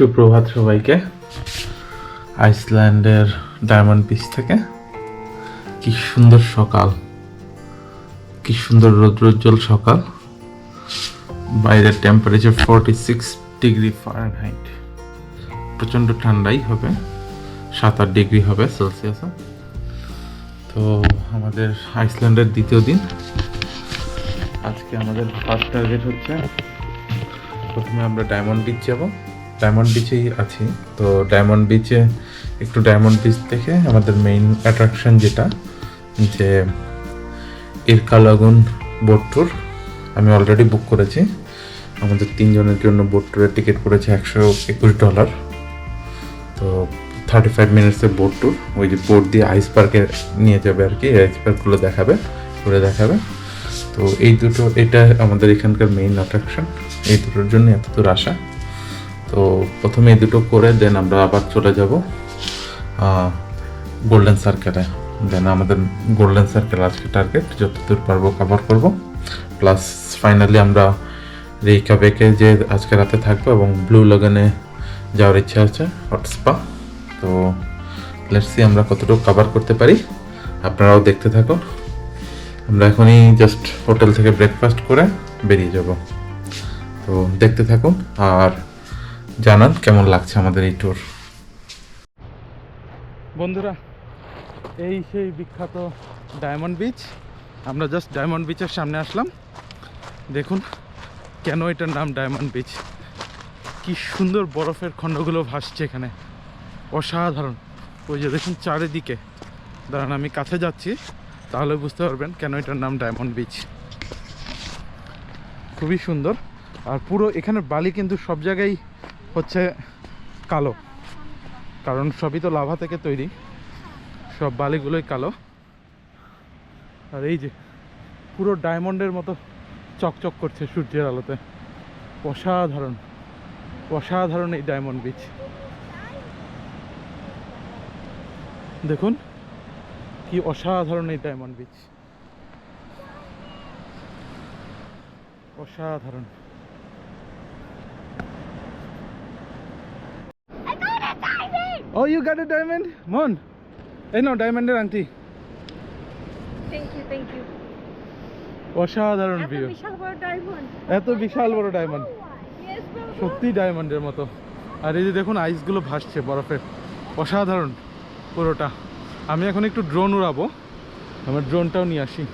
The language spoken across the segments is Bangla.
সুপ্রভাত সবাইকে। আইসল্যান্ডের ডায়মন্ড বিচ থেকে। কি সুন্দর সকাল। কি সুন্দর রৌদ্রোজ্জ্বল সকাল। বাইরের temperature forty six degree fahrenheit প্রচণ্ড ঠান্ডাই হবে। সাত আট ডিগ্রি হবে সেলসিয়াসে তো আমাদের আইসল্যান্ডের দ্বিতীয় দিন। আজকে আমাদের ফার্স্ট টার্গেট হচ্ছে, প্রথমে আমরা ডায়মন্ড বিচ যাব। ডায়মন্ড বিচেই আছি। তো ডায়মন্ড বিচে একটু ডায়মন্ড বিচ থেকে আমাদের মেইন অ্যাট্রাকশন যেটা, যে ইরকা লাগুন বোট ট্যুর আমি অলরেডি বুক করেছি। আমাদের তিনজনের জন্য বোট ট্যুরের টিকিট পড়েছে একশো একুশ ডলার তো থার্টি ফাইভ মিনিটসের বোট ট্যুর ওই যে বোট দিয়ে আইস পার্কে নিয়ে যাবে আর কি আইস পার্কগুলো দেখাবে, ঘুরে দেখাবে। তো এই দুটো, এটা আমাদের এখানকার মেইন অ্যাট্রাকশন এই দুটোর জন্য এত দূর আসা। তো প্রথমে এই দুটো করে দেন আমরা আবার চলে যাব গোল্ডেন সার্কেলে দেন আমাদের গোল্ডেন সার্কেল আজকে টার্গেট যতদূর পারব কভার করব। প্লাস ফাইনালি আমরা রেইকা বেকে যে আজকে রাতে থাকব এবং ব্লু লাগানে যাওয়ার ইচ্ছা আছে হটস্পা তো লেটসি আমরা কতটুকু কভার করতে পারি। আপনারাও দেখতে থাকুন। আমরা এখনই জাস্ট হোটেল থেকে ব্রেকফাস্ট করে বেরিয়ে যাব। তো দেখতে থাকুন, আর জানান, কেমন লাগছে আমাদের এই ট্যুর বন্ধুরা, এই সেই বিখ্যাত ডায়মন্ড বিচ আমরা জাস্ট ডায়মন্ড বিচের সামনে আসলাম। দেখুন কেন এটার নাম ডায়মন্ড বিচ কি সুন্দর বরফের খণ্ডগুলো ভাসছে এখানে। অসাধারণ। ওই যে দেখুন চারিদিকে। দাঁড়ান, আমি কাছে যাচ্ছি। তাহলে বুঝতে পারবেন কেন এটার নাম ডায়মন্ড বিচ খুবই সুন্দর। আর পুরো এখানে বালি কিন্তু সব জায়গায় হচ্ছে কালো। কারণ সবই তো লাভা থেকে তৈরি। সব বালিগুলোই কালো। আর এই যে, পুরো ডায়মন্ডের মতো চকচক করছে সূর্যের আলোতে। অসাধারণ। অসাধারণ এই ডায়মন্ড বিচ। দেখুন, কি অসাধারণ এই ডায়মন্ড বিচ। অসাধারণ। Oh you got a diamond মন এই নাও ডায়মন্ডের আংটি থ্যাংক ইউ থ্যাংক ইউ অসাধারণ এত ভিউ বিশাল বড় ডায়মন্ড এত বিশাল বড় ডায়মন্ড ব্রো সত্যি ডায়মন্ডের মতো। আর এই যে দেখুন আইসগুলো ভাসছে বরফের অসাধারণ পুরোটা। আমি এখন একটু ড্রোন উড়াবো। আমার ড্রোনটাও নিয়ে আসি।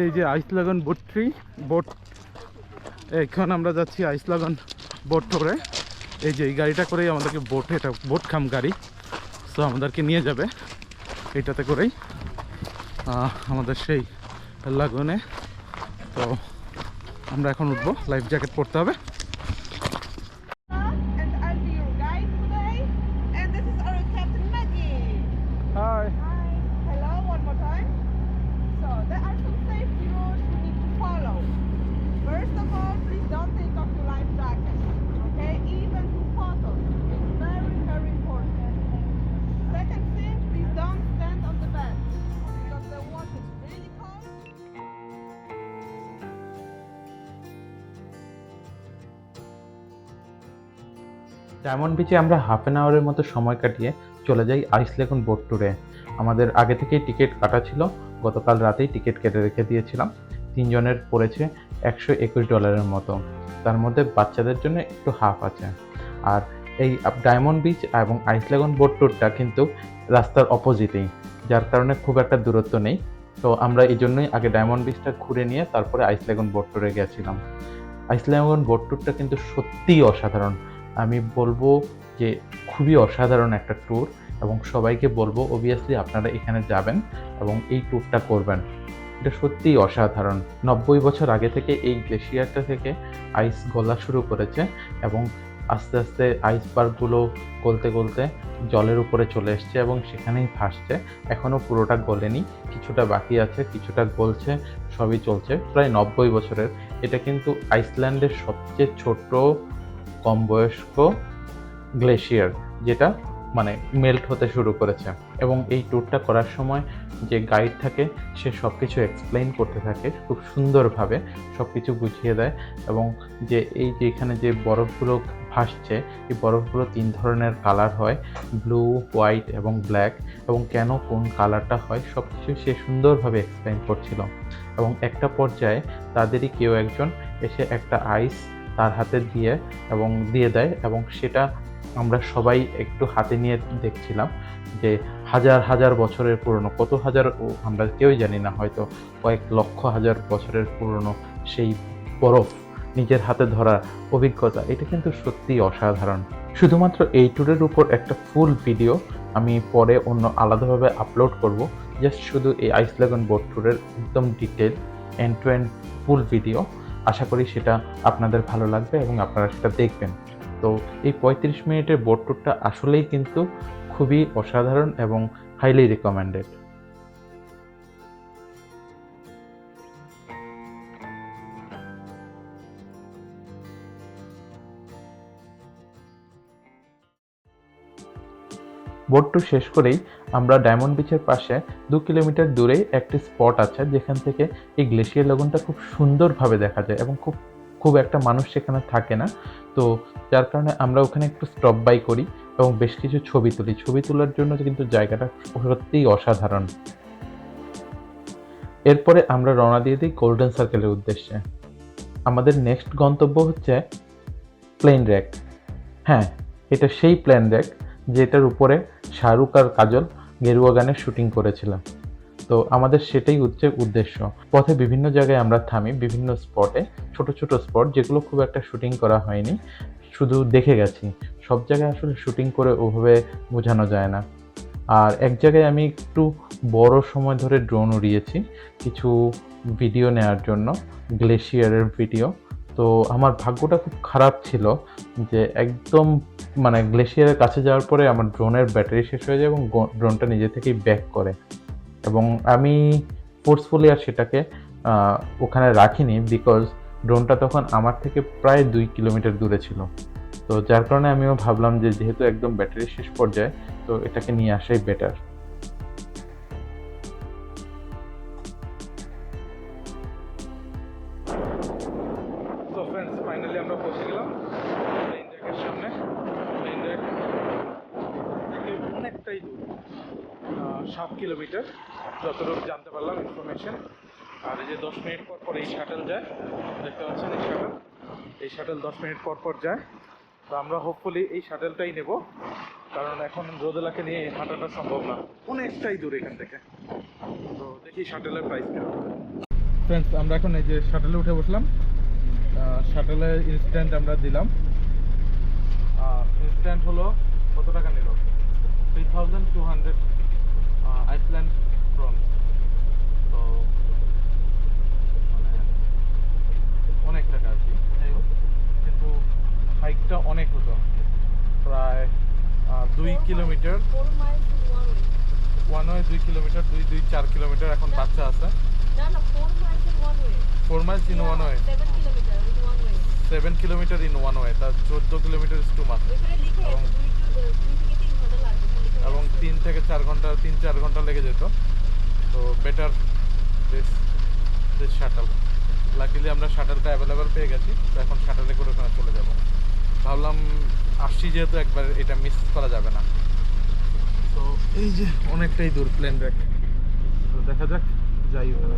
এই যে আইসলাগন বোট ট্রি, বোট, এখন আমরা যাচ্ছি আইসলাগন বোট করে এই যে এই গাড়িটা করেই আমাদেরকে বোট এটা, বোট খাম গাড়ি। সো আমাদেরকে নিয়ে যাবে এটাতে করেই। আমাদের সেই লাগনে। তো, আমরা এখন উঠবো লাইফ জ্যাকেট পরতে হবে। ডায়মন্ড বিচে আমরা হাফ অ্যান আওয়ারের মতো সময় কাটিয়ে চলে যাই আইস লেগুন বোট ট্যুরে আমাদের আগে থেকেই টিকিট কাটা ছিল, গতকাল রাতেই টিকিট কেটে রেখে দিয়েছিলাম। তিনজনের পড়েছে একশো একুশ ডলারের মতো। তার মধ্যে বাচ্চাদের জন্য একটু হাফ আছে। আর এই ডায়মন্ড বিচ এবং আইস লেগুন বোট ট্যুরটা কিন্তু রাস্তার অপোজিটেই যার কারণে খুব একটা দূরত্ব নেই। তো আমরা এই জন্যই আগে ডায়মন্ড বিচটা ঘুরে নিয়ে তারপরে আইস লেগুন বোট ট্যুরে গেছিলাম। আইস লেগুন বোট ট্যুরটা কিন্তু সত্যিই অসাধারণ। আমি বলব যে খুবই অসাধারণ একটা ট্যুর এবং সবাইকে বলব অবভিয়াসলি আপনারা এখানে যাবেন এবং এই ট্যুরটা করবেন। এটা সত্যিই অসাধারণ। নব্বই বছর আগে থেকে এই গ্লেশিয়ারটা থেকে আইস গলা শুরু করেছে এবং আস্তে আস্তে আইসবার্গগুলো গলতে গলতে জলের উপরে চলে এসছে এবং সেখানেই ভাসছে। এখনও পুরোটা গলেনি, কিছুটা বাকি আছে, কিছুটা গলছে, সবই চলছে। প্রায় নব্বই বছরের। এটা কিন্তু আইসল্যান্ডের সবচেয়ে ছোট কম বয়স্ক গ্লেশিয়ার যেটা মানে মেল্ট হতে শুরু করেছে। এবং এই ট্যুরটা করার সময় যে গাইড থাকে, সে সব কিছু এক্সপ্লেইন করতে থাকে খুব সুন্দরভাবে সব কিছু বুঝিয়ে দেয়। এবং যে এই যে এখানে যে বরফগুলো ভাসছে, এই বরফগুলো তিন ধরনের কালার হয়, ব্লু, হোয়াইট এবং ব্ল্যাক। এবং কেন কোন কালারটা হয় সব কিছু সে সুন্দরভাবে এক্সপ্লেইন করছিল। এবং একটা পর্যায়ে তাদেরই কেউ একজন এসে একটা আইস তার হাতে দিয়ে এবং দিয়ে দেয় এবং সেটা আমরা সবাই একটু হাতে নিয়ে দেখছিলাম যে হাজার হাজার বছরের পুরনো, কত হাজার আমরা কেউই জানি না, হয়তো কয়েক লক্ষ হাজার বছরের পুরনো সেই বরফ নিজের হাতে ধরার অভিজ্ঞতা, এটা কিন্তু সত্যিই অসাধারণ। শুধুমাত্র এই ট্যুরের উপর একটা ফুল ভিডিও আমি পরে অন্য আলাদাভাবে আপলোড করব, জাস্ট শুধু এই আইসলেগন বোট ট্যুরের একদম detail end to end full video. আশা করি সেটা আপনাদের ভালো লাগবে এবং আপনারা সেটা দেখবেন। তো এই পঁয়ত্রিশ মিনিটের বোর্ড ট্যুরটা আসলেই কিন্তু খুবই অসাধারণ এবং হাইলি রিকমেন্ডেড বোট ট্যুর শেষ করেই আমরা ডায়মন্ড বিচের পাশে দু কিলোমিটার দূরেই একটি স্পট আছে, যেখান থেকে এই গ্লেশিয়ার লগনটা খুব সুন্দরভাবে দেখা যায় এবং খুব খুব একটা মানুষ সেখানে থাকে না। তো যার কারণে আমরা ওখানে একটু স্টপ বাই করি এবং বেশ কিছু ছবি তুলি। ছবি তোলার জন্য কিন্তু জায়গাটা সত্যিই অসাধারণ। এরপরে আমরা রওনা দিয়ে দিই গোল্ডেন সার্কেলের উদ্দেশ্যে। আমাদের নেক্সট গন্তব্য হচ্ছে প্লেন র্যাক হ্যাঁ এটা সেই প্লেন র্যাক যেটার উপরে শাহরুখ আর কাজল গেরুয়া গানের শুটিং করেছিলাম। তো আমাদের সেটাই হচ্ছে উদ্দেশ্য। পথে বিভিন্ন জায়গায় আমরা থামি, বিভিন্ন স্পটে, ছোট ছোট স্পট যেগুলো খুব একটা শুটিং করা হয়নি, শুধু দেখে গেছি। সব জায়গায় আসলে শুটিং করে ওভাবে বোঝানো যায় না। আর এক জায়গায় আমি একটু বড় সময় ধরে ড্রোন উড়িয়েছি, কিছু ভিডিও নেওয়ার জন্য, গ্লেশিয়ারের ভিডিও। তো আমার ভাগ্যটা খুব খারাপ ছিল যে একদম মানে গ্লেশিয়ারের কাছে যাওয়ার পরে আমার ড্রোনের ব্যাটারি শেষ হয়ে যায় এবং ড্রোনটা নিজে থেকেই ব্যাক করে। এবং আমি ফোর্সফুলি আর সেটাকে ওখানে রাখিনি বিকজ ড্রোনটা তখন আমার থেকে প্রায় দুই কিলোমিটার দূরে ছিল। তো যার কারণে আমিও ভাবলাম যে যেহেতু একদম ব্যাটারি শেষ পর্যায়ে, তো এটাকে নিয়ে আসাই বেটার শাটেল যায়, দেখতে পাচ্ছেন এই শাটেল। এই শাটেল দশ মিনিট পর পর যায়। তো আমরা হোপফুলি এই শাটেলটাই নেব, কারণ এখন রোদেলাকে নিয়ে হাঁটাটা সম্ভব না। অনেকটাই দূর এখান থেকে। তো দেখি শাটেলের প্রাইস কেমন। ফ্রেন্ডস আমরা এখন এই যে শাটেলে উঠে বসলাম। শাটেলের ইনস্ট্যান্ট আমরা দিলাম। আইসল্যান্ড হলো কত টাকা নিল? Three thousand two hundred Iceland krona তো মানে অনেক টাকা আর কি যাই হোক। কিন্তু হাইকটা অনেক হতো। প্রায় দুই কিলোমিটার. ওয়ান ওয়ে দুই কিলোমিটার দুই দুই চার কিলোমিটার এখন বাচ্চা আছে. Four miles in one way. Seven kilometre in one way তার চোদ্দ কিলোমিটার ইস টু মাস এবং তিন থেকে চার ঘণ্টা তিন চার ঘণ্টা লেগে যেত। তো better this this shuttle luckily আমরা শাটারটা অ্যাভেলেবেল পেয়ে গেছি, তো এখন শাটারে করে ওখানে চলে যাব। ভাবলাম আসছি যেহেতু একবার, এটা মিস করা যাবে না। তো এই যে অনেকটাই দূর প্লেন ব্যাক তো দেখা যাক, যাই ওখানে।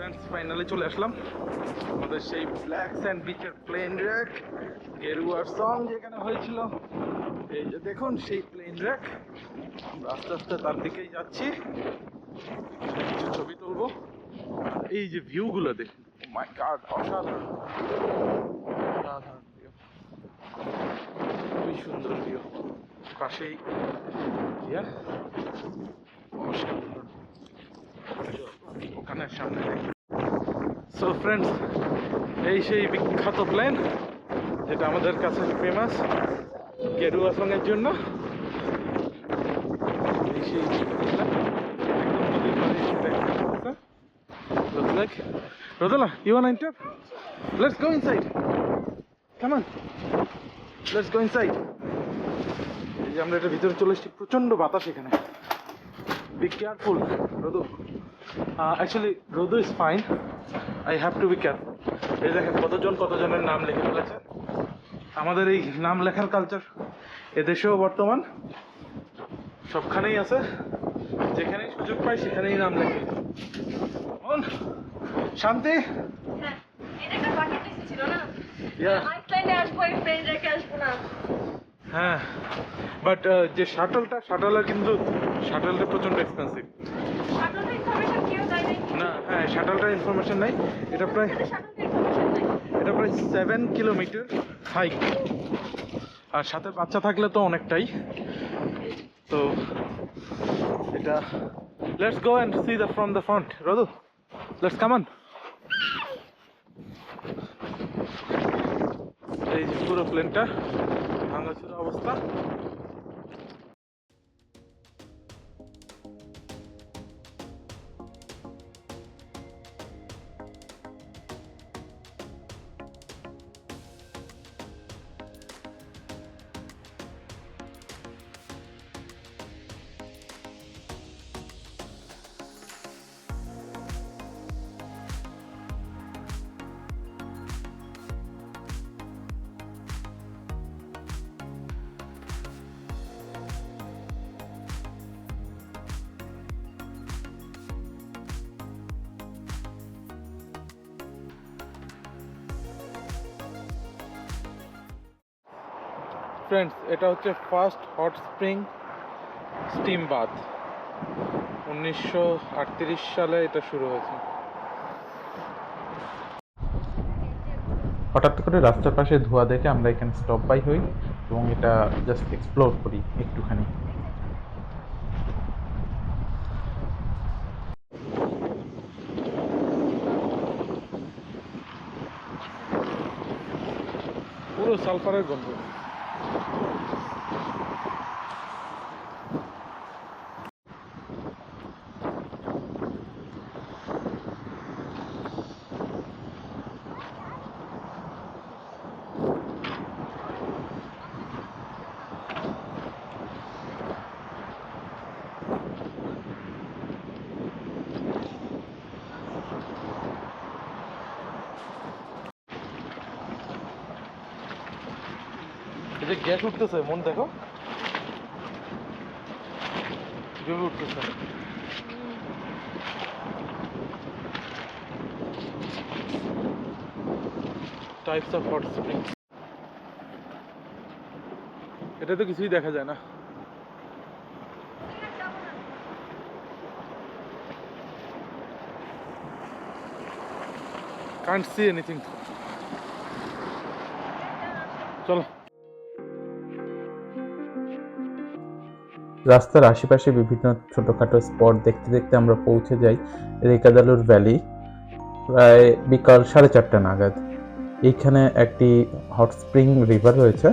ফ্রেন্ডস ফাইনালি চলে আসলাম। আমাদের সেই ব্ল্যাক স্যান্ড বিচের প্লেন র্যাক গেরুয়ার সং যেখানে হয়েছিল। এই যে দেখুন, সেই প্লেন র্যাক আমরা আস্তে আস্তে তার দিকেই যাচ্ছি। কিছু ছবি তুলবো। এই যে ভিউগুলো দেখুন মাই গড অসাধারণ। অসাধারণ খুবই সুন্দর ভিউ পাশেই ইয়া অসাধারণ। ওখানে সামনে সো ফ্রেন্ডস এই সেই বিখ্যাত প্লেন যেটা আমাদের কাছে ফেমাস গেরুয়া সঙ্গের জন্য এই সেই Rodela, you wanna enter? Let's go inside. Come on. Let's go inside. এই যে আমরা এটা ভিতরে চলে এসেছি প্রচণ্ড বাতাস এখানে be careful Rodu actually Rodu is fine I have to be careful এই দেখেন কতজন কতজনের নাম লিখে ফেলেছে? আমাদের এই নাম লেখার কালচার এদেশেও বর্তমান সবখানেই আছে। যেখানেই সুযোগ পাই সেখানেই নাম লেখে। শান্তি? হ্যাঁ, না। হ্যাঁ বাট যে শাটলটা শাটলের কিন্তু শাটলটা প্রচণ্ড এক্সপেন্সিভ Shuttle টা information কেউ দেয় নাই। না হ্যাঁ শাটলটার ইনফরমেশন নাই। এটা প্রায়। এটা প্রায় সেভেন কিলোমিটার হাইক আর সাথে বাচ্চা থাকলে তো অনেকটাই। তো এটা let's go and see the from the front Rodu let's come on এই যে পুরো প্লেনটা ভাঙাচুরা অবস্থা। ফ্রেন্ডস এটা হচ্ছে first hot spring steam bath উনিশশো আটত্রিশ সালে এটা শুরু হয়েছে। হঠাৎ করে রাস্তার পাশে ধোয়া দেখে আমরা এখানে স্টপ বাই হই এবং এটা জাস্ট এক্সপ্লোর করি একটুখানি। পুরো সালফারের গন্ধ। যে গ্যাস উঠতেছে, মন দেখো। জমি উঠতেছে। টাইপস অফ হট স্প্রিংস এটা তো কিছুই দেখা যায় না। Can't see anything চলো। রাস্তার আশেপাশে বিভিন্ন ছোটোখাটো স্পট দেখতে দেখতে আমরা পৌঁছে যাই রেকাদালুর ভ্যালি, প্রায় বিকাল সাড়ে চারটা নাগাদ। এইখানে একটি হট স্প্রিং রিভার রয়েছে,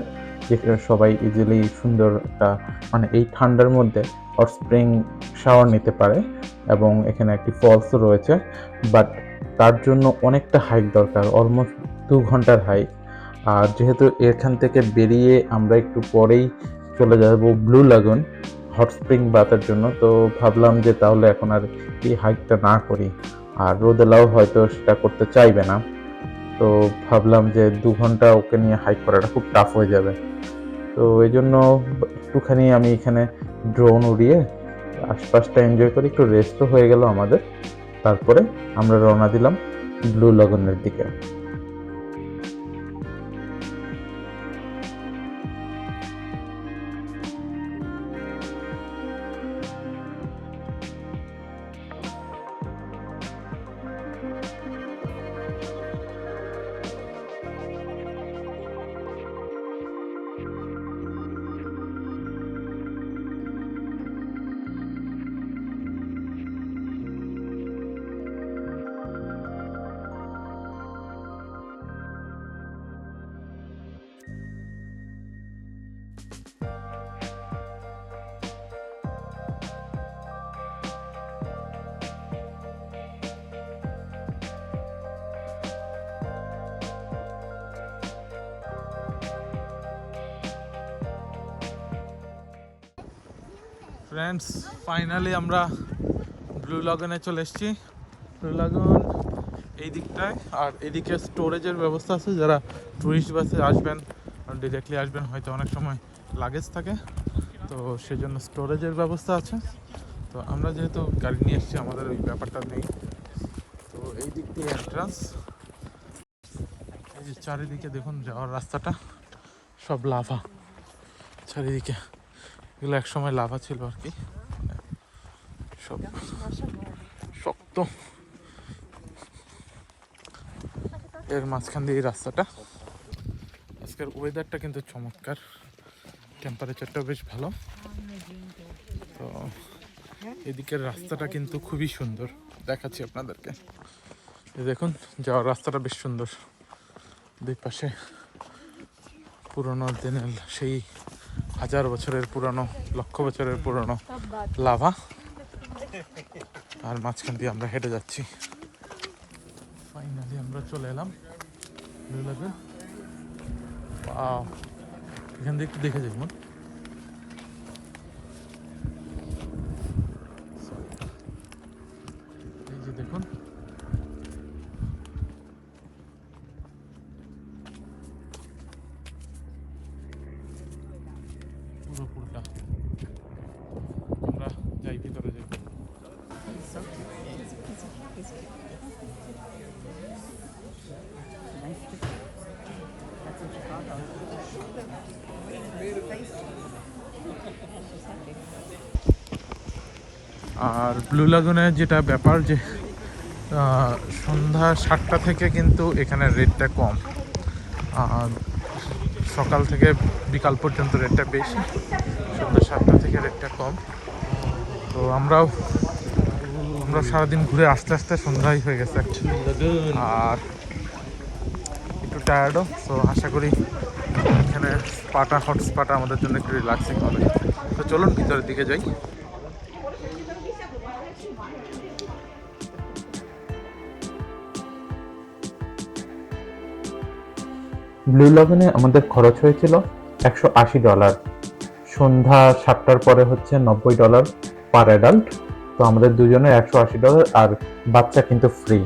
যেখানে সবাই ইজিলি সুন্দর একটা মানে এই ঠান্ডার মধ্যে হট স্প্রিং শাওয়ার নিতে পারে এবং এখানে একটি ফলসও রয়েছে বাট তার জন্য অনেকটা হাইক দরকার অলমোস্ট দু ঘণ্টার হাইক আর যেহেতু এখান থেকে বেরিয়ে আমরা একটু পরেই চলে যাব ব্লু লাগুন হট স্প্রিং বাতার জন্য, তো ভাবলাম যে তাহলে এখন আর এই হাইকটা না করি। আর রোদেলাও হয়তো সেটা করতে চাইবে না। তো ভাবলাম যে দু ঘণ্টা ওকে নিয়ে হাইক করাটা খুব টাফ হয়ে যাবে। তো এই জন্য একটুখানি আমি এখানে ড্রোন উড়িয়ে আশপাশটা এনজয় করি একটু রেস্টও হয়ে গেল আমাদের। তারপরে আমরা রওনা দিলাম ব্লু লগনের দিকে। ফ্রেন্ডস ফাইনালি আমরা ব্লু লগনে চলে এসেছি। ব্লু লগন এই দিকটায়, আর এদিকে স্টোরেজের ব্যবস্থা আছে, যারা টুরিস্ট বাসে আসবেন ডিরেক্টলি আসবেন, হয়তো অনেক সময় লাগেজ থাকে। তো সেজন্য স্টোরেজের ব্যবস্থা আছে। তো আমরা যেহেতু গাড়ি নিয়ে এসেছি, আমাদের ওই ব্যাপারটা নেই। তো এই দিক দিয়ে এন্ট্রান্স এই যে চারিদিকে দেখুন, যাওয়ার রাস্তাটা, সব লাভা চারিদিকে। এগুলো এক সময় লাভা ছিল আর কি। সব শক্ত। এর মাঝখান দিয়ে রাস্তাটা। আজকের ওয়েদারটা কিন্তু চমৎকার। টেম্পারেচারটা বেশ ভালো। তো এদিকের রাস্তাটা কিন্তু খুবই সুন্দর। দেখাচ্ছি আপনাদেরকে। দেখুন, যাওয়ার রাস্তাটা বেশ সুন্দর। দুই পাশে পুরোনো দিনের সেই হাজার বছরের পুরনো, লক্ষ বছরের পুরনো লাভা। আর মাঝখান দিয়ে আমরা হেঁটে যাচ্ছি। ফাইনালি আমরা চলে এলাম। এখান দিয়ে একটু দেখে যাই এই যে দেখুন পুরো পুরোটা আমরা যাই ভিতরে যাই আর ব্লু লাগুনের যেটা ব্যাপার যে সন্ধ্যা সাতটা থেকে কিন্তু এখানে রেটটা কম। আর সকাল থেকে বিকাল পর্যন্ত রেটটা বেশি সন্ধ্যা সাতটা থেকে রেটটা কম। তো আমরাও আমরা সারাদিন ঘুরে আস্তে আস্তে সন্ধ্যাই হয়ে গেছে আর একটু টায়ার্ডও তো আশা করি স্পাটা হট স্পাটা আমাদের জন্য একটু রিল্যাক্সিং হবে। তো চলুন, ভিতরের দিকে যাই। ব্লু লগনে আমাদের খরচ হয়েছিল একশো আশি ডলার সন্ধ্যা সাতটার পরে হচ্ছে নব্বই ডলার পার অ্যাডাল্ট তো আমাদের দুজনের একশো আশি ডলার আর বাচ্চা কিন্তু ফ্রি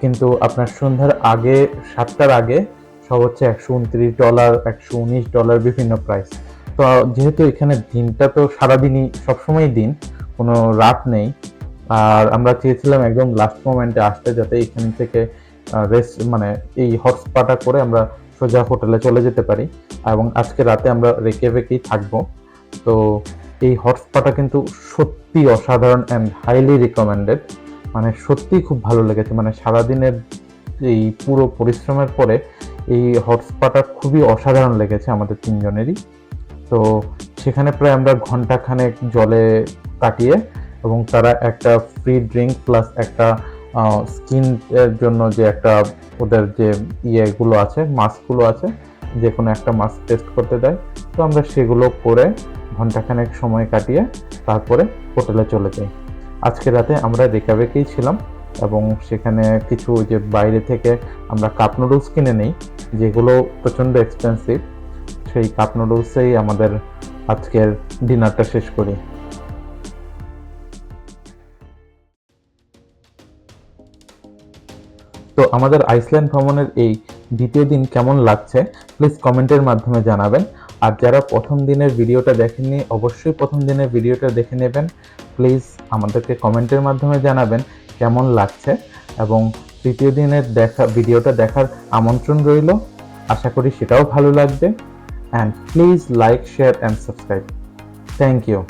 কিন্তু আপনার সন্ধ্যার আগে, সাতটার আগে সব হচ্ছে একশো উনত্রিশ ডলার একশো উনিশ ডলার বিভিন্ন প্রাইস তো যেহেতু এখানে দিনটা তো সারাদিনই সবসময় দিন, কোনো রাত নেই। আর আমরা চেয়েছিলাম একদম লাস্ট মোমেন্টে আসতে যাতে এখান থেকে রেস্ট মানে এই হটস্পাটা করে আমরা সোজা হোটেলে চলে যেতে পারি। এবং আজকে রাতে আমরা রেকে ভেকেই থাকব। তো এই হটস্পাটা কিন্তু সত্যি অসাধারণ অ্যান্ড হাইলি রিকমেন্ডেড মানে সত্যি খুব ভালো লেগেছে। মানে সারাদিনের এই পুরো পরিশ্রমের পরে এই হট স্পাটা খুবই অসাধারণ লেগেছে আমাদের তিনজনেরই। তো সেখানে প্রায় আমরা ঘন্টাখানেক জলে কাটিয়ে এবং তারা একটা ফ্রি ড্রিঙ্ক প্লাস একটা স্কিন এর জন্য যে একটা ওদের যে ইয়েগুলো আছে, মাস্কগুলো আছে, যে কোনো একটা মাস্ক টেস্ট করতে দেয়। তো আমরা সেগুলো করে ঘন্টাখানেক সময় কাটিয়ে তারপরে হোটেলে চলে যাই। আজকে রাতে আমরা রেকাবেকেই ছিলাম। এবং সেখানে কিছু ওই যে বাইরে থেকে আমরা কাপ নুডলস কিনে নেই, যেগুলো প্রচণ্ড এক্সপেন্সিভ সেই কাপ নুডলসেই আমাদের আজকের ডিনারটা শেষ করি। তো আমাদের আইসল্যান্ড ভ্রমণের এই দ্বিতীয় দিন কেমন লাগছে প্লিজ কমেন্টের মাধ্যমে জানাবেন। আর যারা প্রথম দিনের ভিডিওটা দেখেননি, অবশ্যই প্রথম দিনের ভিডিওটা দেখে নেবেন। প্লিজ আমাদেরকে কমেন্টের মাধ্যমে জানাবেন কেমন লাগছে এবং তৃতীয় দিনের দেখা, ভিডিওটা দেখার আমন্ত্রণ রইল। আশা করি সেটাও ভালো লাগবে। And please like share and subscribe thank you